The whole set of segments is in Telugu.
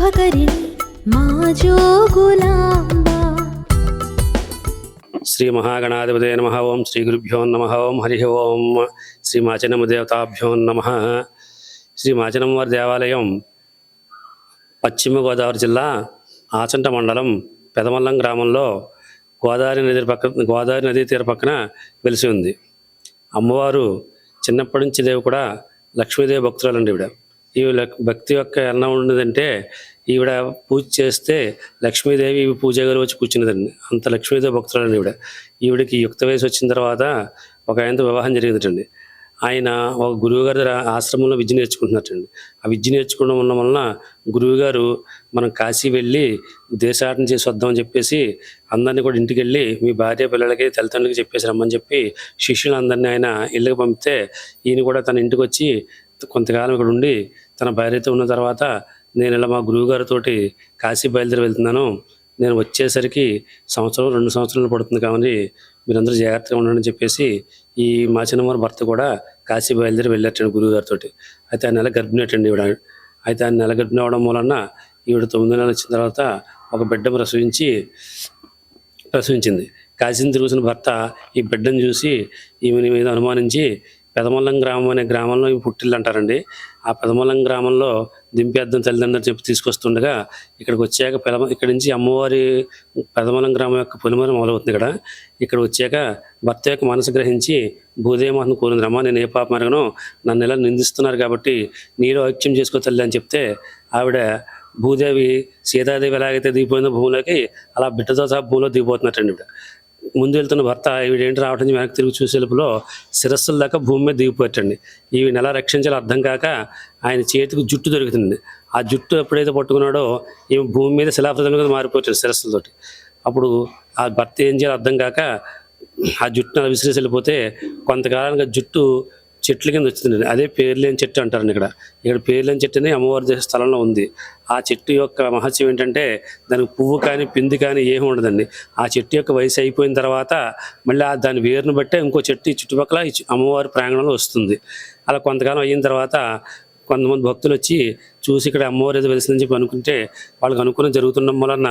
శుభకరిణి మా జోగులాంబ శ్రీ మహాగణాధిపతి నమ ఓం శ్రీ గురుభ్యో నమ ఓం హరి ఓం శ్రీ మాచనమ దేవతాభ్యో నమ శ్రీ మాచనమ్మవారి దేవాలయం పశ్చిమ గోదావరి జిల్లా ఆచంట మండలం పెదమల్లం గ్రామంలో గోదావరి నది పక్క గోదావరి నదీ తీర పక్కన వెలిసి ఉంది. అమ్మవారు చిన్నప్పటి నుంచి దేవి కూడా లక్ష్మీదేవి భక్తురాలండి ఇవిడ ఈవిడ లక్- భక్తి యొక్క ఎలా ఉన్నదంటే ఈవిడ పూజ చేస్తే లక్ష్మీదేవి పూజ గారు వచ్చి కూర్చున్నదండి. అంత లక్ష్మీదేవి భక్తురాలని ఈవిడ. ఈవిడకి యుక్త వయసు వచ్చిన తర్వాత ఒక ఆయనతో వివాహం జరిగిందండి ఆయన ఒక గురువు గారి దగ్గర ఆశ్రమంలో విద్య నేర్చుకుంటున్నట్టండి. ఆ విద్య నేర్చుకోవడం ఉన్న వలన గురువు గారు మనం కాశీ వెళ్ళి దేశాటన చేసి వద్దామని చెప్పేసి అందరినీ కూడా ఇంటికి వెళ్ళి మీ భార్య పిల్లలకి తల్లిదండ్రులకి చెప్పేసి రమ్మని చెప్పి శిష్యులందరినీ ఆయన ఇళ్ళకి పంపితే ఈయన కూడా తన ఇంటికి వచ్చి కొంతకాలం ఇక్కడ ఉండి తన భార్యతో ఉన్న తర్వాత నేను ఇలా మా గురువు గారితోటి కాశీ బయలుదేరి వెళ్తున్నాను. నేను వచ్చేసరికి సంవత్సరం రెండు సంవత్సరాలు పడుతుంది కాబట్టి మీరందరూ జాగ్రత్తగా ఉండండి అని చెప్పేసి ఈ మా చిన్నవారి భర్త కూడా కాశీ బయలుదేరి వెళ్ళాటండి గురువు గారితో అయితే ఆ నెల గర్భిణి అటండి ఈవిడ. అయితే ఆ నెల గర్భిణి అవడం మూలన ఈవిడ తొమ్మిది నెలలు వచ్చిన తర్వాత ఒక బిడ్డ ప్రసవించి ప్రసవించింది. కాశీని తిరుగుతున్న భర్త ఈ బిడ్డను చూసి ఈమెని మీద అనుమానించి పెదమల్లం గ్రామం అనే గ్రామంలో పుట్టిల్లు అంటారండి. ఆ పెదమల్లం గ్రామంలో దింపేద్దాం తల్లిదండ్రులు చెప్పి తీసుకొస్తుండగా ఇక్కడికి వచ్చాక పెదమ ఇక్కడి నుంచి అమ్మవారి పెదమల్లం గ్రామం యొక్క పొలిమర మొదలవుతుంది ఇక్కడ. ఇక్కడ వచ్చాక భర్త యొక్క మనసు గ్రహించి భూదేవమాతను కోరింది రమ్మ నేను ఏ పాప మరగను? నన్ను ఇలా నిందిస్తున్నారు కాబట్టి నీలో ఐక్యం చేసుకో తల్లి అని చెప్తే ఆవిడ భూదేవి సీతాదేవి ఎలాగైతే దిగిపోయిందో భూమిలోకి అలా బిడ్డతో సహా భూమిలో దిగిపోతున్నట్టండి ఇప్పుడు ముందు వెళ్తున్న భర్త ఈవిడేంటి రావటం వెనక్కి తిరిగి చూసే లోపల శిరస్సుల దాకా భూమి మీద దిగిపోయటండి ఈవిని ఎలా రక్షించాలో అర్థం కాక ఆయన చేతికి జుట్టు దొరుకుతుంది. ఆ జుట్టు ఎప్పుడైతే పట్టుకున్నాడో ఈమె భూమి మీద శిలాప్రదం మీద మారిపోతాడు శిరస్సులతోటి. అప్పుడు ఆ భర్త ఏం చేయాలో అర్థం కాక ఆ జుట్టును అలా విసిరేసి వెళ్ళిపోతే కొంతకాలానికి ఆ జుట్టు చెట్ల కింద వచ్చిందండి. అదే పేర్లేని చెట్టు అంటారండి ఇక్కడ. ఇక్కడ పేర్లేని చెట్టు అనేది అమ్మవారి దేశ స్థలంలో ఉంది. ఆ చెట్టు యొక్క మహత్యం ఏంటంటే దానికి పువ్వు కానీ పిండి కానీ ఏమి ఉండదండి. ఆ చెట్టు యొక్క వయసు అయిపోయిన తర్వాత మళ్ళీ ఆ దాని వేరును బట్టే ఇంకో చెట్టు ఈ చుట్టుపక్కల అమ్మవారి ప్రాంగణంలో వస్తుంది. అలా కొంతకాలం అయిన తర్వాత కొంతమంది భక్తులు వచ్చి చూసి ఇక్కడ అమ్మవారు ఏదో వెలిసిందని చెప్పి అనుకుంటే వాళ్ళకి అనుకుని జరుగుతుండడం వలన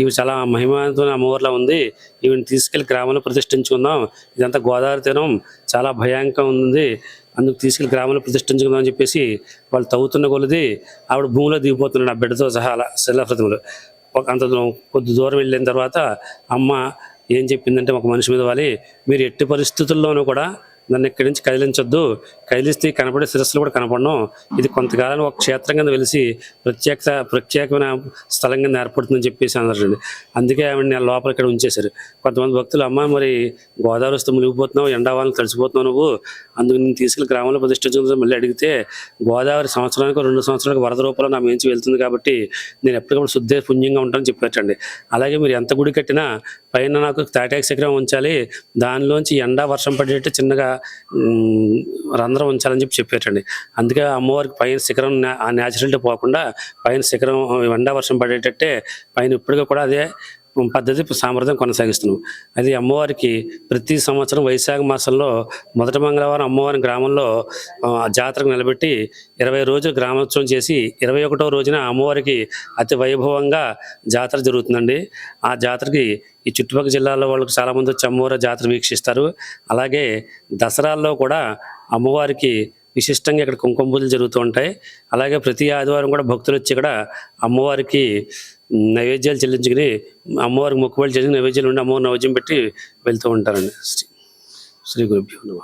ఇవి చాలా మహిమాతో అమ్మవారిలా ఉంది. ఈవిని తీసుకెళ్ళి గ్రామంలో ప్రతిష్ఠించుకుందాం. ఇదంతా గోదావరి తీరం. చాలా భయాంకం ఉంది. అందుకు తీసుకెళ్ళి గ్రామంలో ప్రతిష్ఠించుకుందాం అని చెప్పేసి వాళ్ళు తవ్వుతున్న కొలది ఆవిడ భూమిలో దిగిపోతున్నాడు ఆ బిడ్డతో సహా అలా శిలాప్రతిమలు ఒక అంత దూరం కొద్ది దూరం వెళ్ళిన తర్వాత అమ్మ ఏం చెప్పిందంటే ఒక మనిషి మీద వాలి. మీరు ఎట్టి పరిస్థితుల్లోనూ కూడా నన్ను ఇక్కడి నుంచి కదిలించొద్దు. కదిలిస్తే కనపడే శిరస్సులు కూడా కనపడను. ఇది కొంతకాలం ఒక క్షేత్రం కింద వెలిసి ప్రత్యేక ప్రత్యేకమైన స్థలం కింద ఏర్పడుతుందని చెప్పేసి అన్నారండి అందుకే ఆవిడ నేను లోపల ఇక్కడ ఉంచేశారు. కొంతమంది భక్తులు అమ్మ మరి గోదావరి వస్తే మునిగిపోతున్నావు ఎండావాళ్ళని తడిసిపోతున్నావు నువ్వు. అందుకు నేను తీసుకుని గ్రామంలో ప్రతిష్ఠించుకుంటే మళ్ళీ అడిగితే గోదావరి సంవత్సరానికి రెండు సంవత్సరాలకు వరద రూపంలో నా మించి వెళ్తుంది కాబట్టి నేను ఎప్పటికప్పుడు శుద్ధే పుణ్యంగా ఉంటానని చెప్పారండి అలాగే మీరు ఎంత గుడి కట్టినా పైన నాకు తాటాక్ శిఖరం ఉంచాలి. దానిలోంచి ఎండ వర్షం పడేటట్టు చిన్నగా రంధ్రం ఉంచాలని చెప్పి చెప్పారండి. అందుకే అమ్మవారికి పైన శిఖరం ఆ న్యాచురల్టీ పోకుండా పైన శిఖరం ఎండ వర్షం పడేటట్టే పైన ఇప్పటికీ కూడా అదే పద్ధతి సామర్థ్యం కొనసాగిస్తున్నాం. అది అమ్మవారికి ప్రతి సంవత్సరం వైశాఖ మాసంలో మొదటి మంగళవారం అమ్మవారి గ్రామంలో ఆ, జాతరకు నిలబెట్టి ఇరవై రోజులు గ్రామోత్సవం చేసి ఇరవై ఒకటో రోజున అమ్మవారికి అతి వైభవంగా జాతర జరుగుతుందండి. ఆ జాతరకి ఈ చుట్టుపక్కల జిల్లాలో వాళ్ళకి చాలామంది వచ్చి అమ్మవారి జాతర వీక్షిస్తారు. అలాగే దసరాల్లో కూడా అమ్మవారికి విశిష్టంగా ఇక్కడ కుంకుమ పూజలు జరుగుతూ ఉంటాయి. అలాగే ప్రతి ఆదివారం కూడా భక్తులు వచ్చి ఇక్కడ అమ్మవారికి నైవేద్యాలు చెల్లించుకుని అమ్మవారికి మొక్కుబడి చేసి నైవేద్యాలు ఉండి అమ్మవారి నైవేద్యం పెట్టి వెళ్తూ ఉంటారండి. శ్రీ శ్రీ గురుభ్యో నమ.